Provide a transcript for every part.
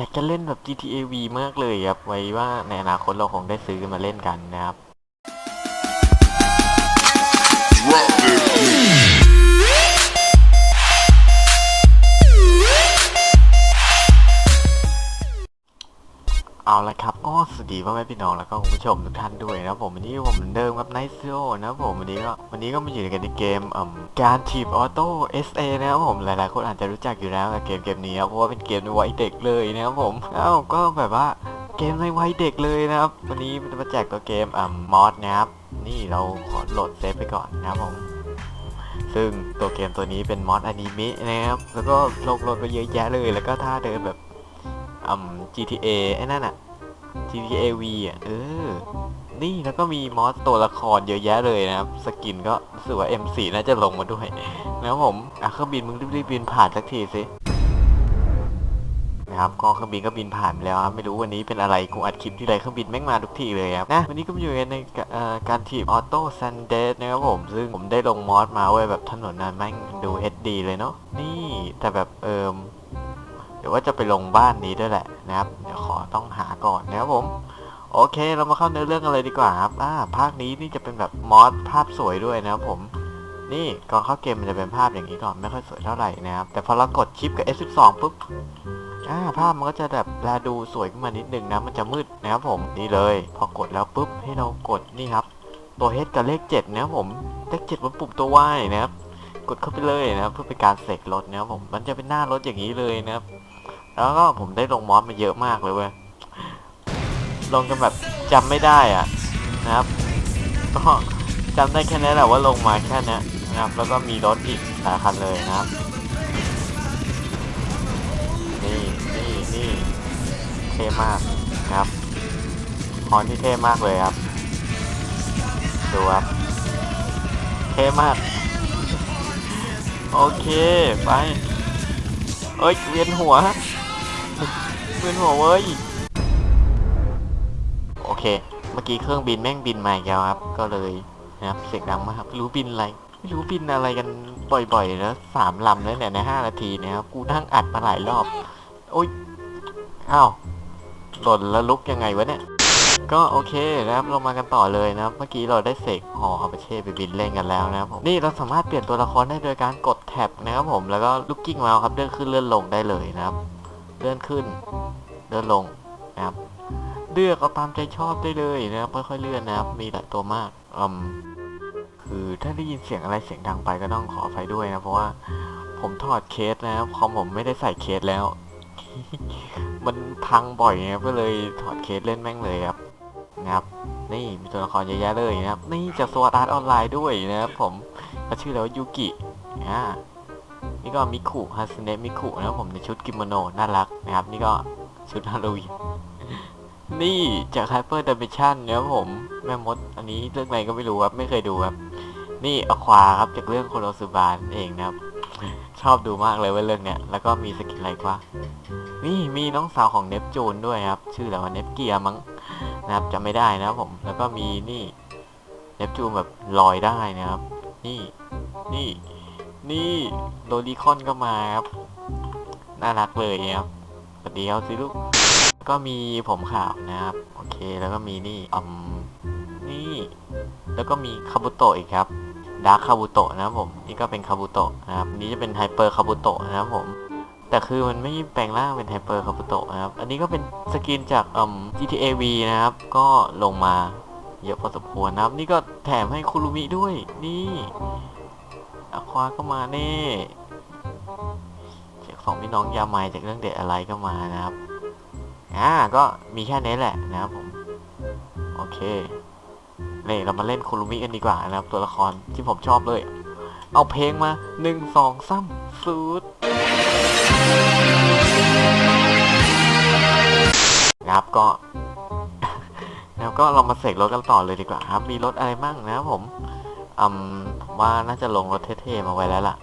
อยากจะเล่นแบบ GTA V มากเลยครับ ไว้ว่าในอนาคตเราคงได้ซื้อมาเล่นกันนะครับ Drop it. เอาละครับก็สวัสดีพ่อแม่พี่น้องแล้วก็คุณผู้ชมทุกท่านด้วยนะผมวันนี้ผมเหมือนเดิมครับไนซ์โอนะผมวันนี้ก็วันนี้ก็มาอยู่กันในเกมอ่าการทีบออโต้ SA นะครับผมหลายๆคนอาจจะรู้จักอยู่แล้วกับเกมเกมนี้ครับเพราะว่าเป็นเกมในวัยเด็กเลยนะครับผมอ้าวก็แบบว่าเกมในวัยเด็กเลยนะครับ วันนี้มันจะมาแจกตัวเกมอ่ามอดนะครับนี่เราขอโหลดเซฟไปก่อนนะครับผมซึ่งตัวเกมตัวนี้เป็นมอดอนิเมะนะครับแล้วก็โลดโหลดมาเยอะแยะเลย แล้วก็ท่าเดินแบบ อืม GTA ไอ้นั่นอะ GTA V อะเออ นี่แล้วก็มีมอสตัวละครเยอะแยะเลยนะครับ สกินก็รู้สึกว่า M4 น่าจะลงมาด้วยนะครับผมอะเครื่องบินมึงรีบๆบินผ่านสักทีสินะครับก็เครื่องบินก็บินผ่านไปแล้วครับไม่รู้วันนี้เป็นอะไรกูอัดคลิปที่ไรเครื่องบินแม่งมาทุกทีเลยครับนะวันนี้ก็มาอยู่ในการถีบออโต้ซันเดสนะครับผมซึ่งผมได้ลงมอสมาไว้แบบถนนนั้นแม่งดู HD เลยเนาะนี่แต่แบบเอิม เดี๋ยวว่าจะไปลงบ้านนี้ด้วยแหละนะครับ เดี๋ยวขอต้องหาก่อนนะครับผม โอเคเรามาเข้าเนื้อเรื่องกันเลยดีกว่าครับอ่าภาคนี้นี่จะเป็นแบบมอสภาพสวยด้วยนะครับผม นี่ก่อนเข้าเกมมันจะเป็นภาพอย่างนี้ก่อนไม่ค่อยสวยเท่าไหร่นะครับ แต่พอเรากดชิปกับ F12 ปุ๊บอ่าภาพมันก็จะแบบแลดูสวยขึ้นมานิดนึงนะมันจะมืดนะครับผมนี่เลย พอกดแล้วปุ๊บให้เรากดนี่ครับ ตัว H กับเลข7นะครับผมเลข7บนปุ่มตัว Y นะครับ กดเข้าไปเลยนะครับเพื่อเป็นการเสกรถนะครับผมมันจะเป็นหน้ารถอย่างนี้เลยนะครับ แล้วก็ผมได้ลงมอสมาเยอะมากเลยเว้ยลงจนแบบจำไม่ได้อะนะครับก็จำได้แค่นี้แหละว่าลงมาแค่นี้นะครับ แล้วก็มีรถอีกหลายคันเลยนะครับนี่นี่นี่เท่มากนะครับฮอนที่เท่มากเลยครับดูครับเท่มาก โอเค ไป เอ้ย เวียนหัว เวียนหัวเว้ย โอเค เมื่อกี้เครื่องบินแม่งบินมาอีกแล้วครับ ก็เลยนะครับเสียงดังมากรู้บินอะไร ไม่รู้บินอะไรกันบ่อยๆแล้วสามลำแล้วเนี่ยในห้านาทีนะครับ กูนั่งอัดมาหลายรอบ โอ๊ยอ้าวหล่นแล้วลุกยังไงวะเนี่ย ก็โอเคนะครับเรามากันต่อเลยนะครับเมื่อกี้เราได้เสกหออาปเช่ไปบินเล่นกันแล้วนะครับผมนี่เราสามารถเปลี่ยนตัวละครได้โดยการกดแท็บนะครับผมแล้วก็ลูกกิ้งเมาส์ครับเลื่อนขึ้นเลื่อนลงได้เลยนะครับเลื่อนขึ้นเลื่อนลงนะครับเลือกเอาตามใจชอบได้เลยนะครับค่อยๆเลื่อนนะครับ มีหลายตัวมากอืมคือถ้าได้ยินเสียงอะไรเสียงดังไปก็ต้องขออภัยด้วยนะเพราะว่าผมถอดเคสนะครับคอมผมไม่ได้ใส่เคสแล้ว มันพังบ่อยนะครับก็เลยถอดเคสเล่นแม่งเลยครับ นะครับ นี่มีตัวละครเยอะแยะเลยนะครับ นี่จากสวอตอาร์ตออนไลน์ด้วยนะครับผมก็ชื่อแล้วายูกิอ่านี่ก็มิคุฮัสเนะมิคุนะครับผมในชุดกิโมโนน่ารักนะครับ นี่ก็ชุดฮาโลวีนนี่จาก Hyper Dimension นะครับผม แม่มด อันนี้เรื่องอะไรก็ไม่รู้ครับ ไม่เคยดูครับ นี่อควาครับจากเรื่องโคโรสุบานเองนะครับ ชอบดูมากเลยว่าเรื่องเนี้ย แล้วก็มีสกินอะไรกว่า นี่มีน้องสาวของเนปจูนด้วยครับ ชื่ออะไรว่าเนปเกียมั้ง นะครับจำไม่ได้นะครับผม แล้วก็มีนี่เนปจูนแบบลอยได้นะครับ นี่นี่นี่โดริคอนก็มาครับ น่ารักเลยครับสวัสดีครับสิลูก ก็มีผมขาวนะครับ โอเค แล้วก็มีนี่อืมนี่ แล้วก็มีคาบุโตะอีกครับดาร์คคาบุโตะนะครับผม นี่ก็เป็นคาบุโตะนะครับ นี่จะเป็นไฮเปอร์คาบุโตะนะครับผม แต่คือมันไม่แปลงร่างเป็นไฮเปอร์คาบุโตะนะครับ อันนี้ก็เป็นสกินจากอืม GTA V นะครับ ก็ลงมาเยอะพอสมควรนะครับ นี่ก็แถมให้คุรุมิด้วย นี่อควาก็มาเน่จากสองพี่น้องยาไมจากเรื่องเด็ดอะไรก็มานะครับ อ่า ก็มีแค่นี้แหละนะครับผม โอเคนี่เรามาเล่นคุรุมิกันดีกว่านะครับ ตัวละครที่ผมชอบเลย เอาเพลงมาหนึ่งสองสามสูด ครับก็นะครับก็เรามาเสกรถกันต่อเลยดีกว่าครับ มีรถอะไรมั่งนะครับผมอืมผมว่าน่าจะลงรถเท่ๆมาไว้แล้วล่ะ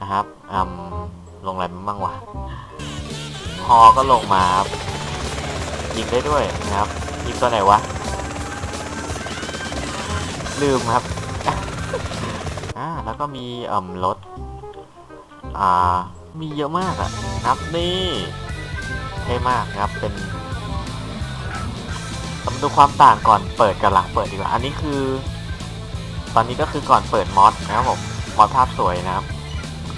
นะครับอืมลงอะไรบ้างวะฮอก็ลงมาครับยิงได้ด้วยนะครับยิงตัวไหนวะ ลืมครับอ่าแล้วก็มีเอ่มรถอ่า มีเยอะมากอะครับนี่เท่มากนะครับเป็นมาดูความต่างก่อนเปิดกับหลังเปิดดีกว่า อันนี้คือ ตอนนี้ก็คือก่อนเปิดมอสนะครับผมมอสภาพสวยนะครับ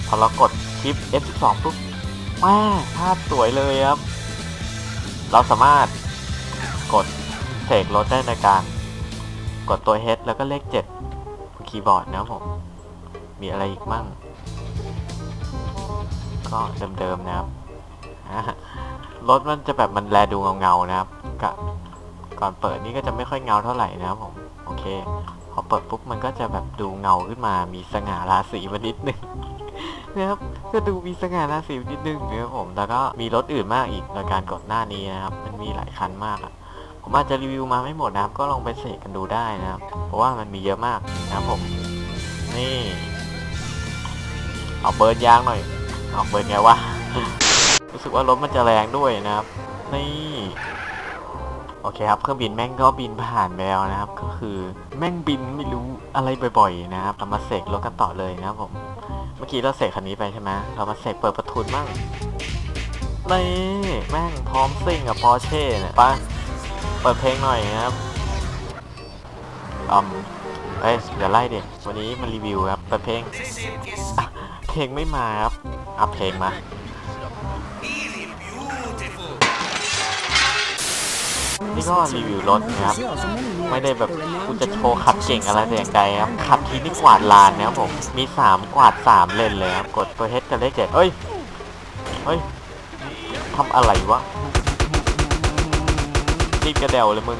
พอเรากดชิป F12 ปุ๊บแม่ภาพสวยเลยครับ เราสามารถกดเสกรถได้ในการ กดตัว H แล้วก็เลข 7 คีย์บอร์ดนะครับผม มีอะไรอีกมั่ง ก็เดิมๆนะครับรถมันจะแบบมันแลดูเงาๆนะครับกะก่อนเปิดนี่ก็จะไม่ค่อยเงาเท่าไหร่นะครับผมโอเค พอเปิดปุ๊บมันก็จะแบบดูเงาขึ้นมา มีสง่าราศีมานิดนึงนะครับก็ดูมีสง่าราศีนิดนึงนะครับผมแล้วก็มีรถอื่นมากอีกในการกดหน้านี้นะครับ มันมีหลายคันมากอะผมอาจจะรีวิวมาไม่หมดนะครับ ก็ลองไปเสกกันดูได้นะครับ เพราะว่ามันมีเยอะมากนะครับผม นี่ เอาเบิร์นยางหน่อย เอาเบิร์นไงวะ รู้สึกว่ารถมันจะแรงด้วยนะครับ นี่ โอเคครับ เครื่องบินแม่งก็บินผ่านไปแล้วนะครับ ก็คือแม่งบินไม่รู้อะไรบ่อยๆนะครับเรามาเสกรถกันต่อเลยนะครับผม เมื่อกี้เราเสกคันนี้ไปใช่ไหมเรามาเสกเปิดประทุนบ้างนี่แม่งพร้อมซิ่งกับปอเช่เนี่ยไปเปิดเพลงหน่อยนะครับอืมเอ้ยเดี๋ยวไล่เดิวันนี้มารีวิวครับเปิดเพลง เพลงไม่มาครับ อัพเพลงมา นี่ก็รีวิวรถนะครับ ไม่ได้แบบกูจะโชว์ขับเก่งอะไรแต่อย่างใดครับ ขับทีนี่กวาดลานนะครับผม มี 3 กวาด 3 เลนเลยครับ กดตัวเฮดกับเลขเจ็ดเฮ้ย เฮ้ยทำอะไรวะรีบกระเดวเลยมึง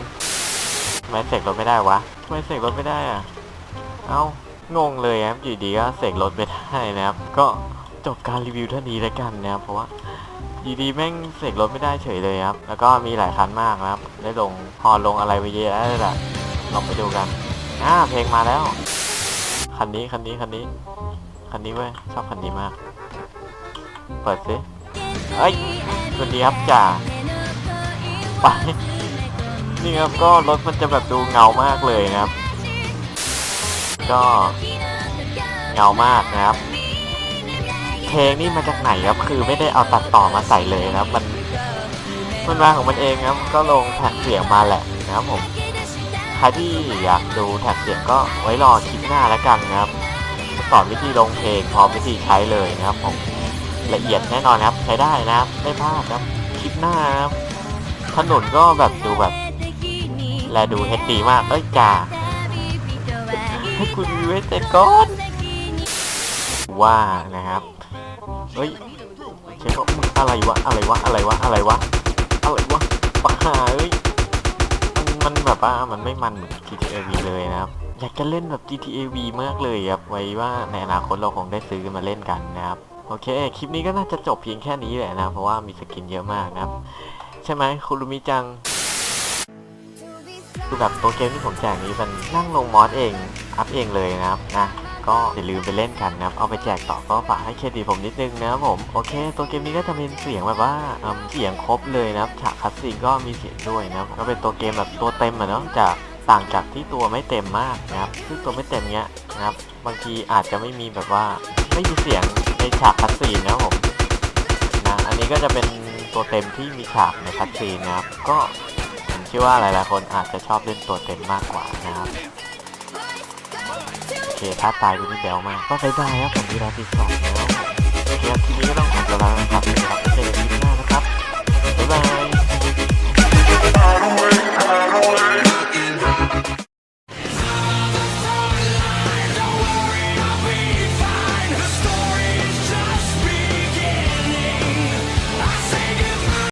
ทำไมเสกรถไม่ได้วะทำไมเสกรถไม่ได้อะเอ้างงเลยครับอยู่ดีก็เสกรถไม่ได้นะครับ ก็ จบการรีวิวเท่านี้แล้วกันนะครับเพราะว่าดีแม่งเสกรถไม่ได้เฉยเลยครับ แล้วก็มีหลายคันมากนะครับ ได้ลงฮอลงอะไรไปเยอะแล้วแหละลองไปดูกันอ่าเพลงมาแล้ว คันนี้คันนี้คันนี้ คันนี้เว้ยชอบคันนี้มาก เปิดสิเอ้ยสวัสดีครับจ่าไปนี่ครับก็รถมันจะแบบดูเงามากเลยนะครับ ก็เงามากนะครับ ลงนี่มาจากไหนครับ คือไม่ได้เอาตัดต่อมาใส่เลยนะครับมันมันมาของมันเองครับ ก็ลงแท็กเสียงมาแหละนะครับผมใครที่อยากดูแท็กเสียงก็ไว้รอคลิปหน้าแล้วกันนะครับ สอนวิธีลงเพลงพร้อมวิธีใช้เลยนะครับผมละเอียดแน่นอนครับ ใช้ได้นะครับไม่พลาดครับคลิปหน้านะครับถนนก็แบบดูแบบ แลดูเฮดดีมาก เอ้ยจ่าให้คุณรีวิวให้เสร็จก่อนว่านะครับ เฮ้ยเช็คว่ามึงอะไรวะ อะไรวะ อะไรวะ อะไรวะ อะไรวะปักหาเอ้ยมันมันแบบว่ามันไม่มันเหมือน GTA V เลยนะครับ อยากจะเล่นแบบ GTA V มากเลยครับ ไว้ว่าในอนาคตเราคงได้ซื้อมาเล่นกันนะครับ โอเค คลิปนี้ก็น่าจะจบเพียงแค่นี้แหละนะ เพราะว่ามีสกินเยอะมากนะครับ ใช่ไหมคุรุมิจังคือแบบตัวเกมที่ผมแจกนี้มันนั่งลงมอสเอง อัพเองเลยนะครับนะ ก็อย่าลืมไปเล่นกันนะครับ เอาไปแจกต่อก็ฝากให้เครดิตผมนิดนึงนะครับผม โอเค ตัวเกมนี้ก็จะเป็นเสียงแบบว่าเสียงครบเลยนะครับ ฉากคัสซีนก็มีเสียงด้วยนะครับ ก็เป็นตัวเกมแบบตัวเต็มอะเนาะจากต่างจากที่ตัวไม่เต็มมากนะครับซึ่งตัวไม่เต็มเนี้ยนะครับ บางทีอาจจะไม่มีแบบว่าไม่มีเสียงในฉากคัสซีนนะครับผมนะอันนี้ก็จะเป็นตัวเต็มที่มีฉากในคัสซีนนะครับ ก็ผมเชื่อว่าหลายๆคนอาจจะชอบเล่นตัวเต็มมากกว่านะครับ เคท้าตายดูนี่แบวมาก ก็ไปได้ครับผมวีราตีสองแล้วเคครับทีนี้ก็ต้องขอตัวลาไปก่อนนะครับไม่เจอกันคลิปหน้า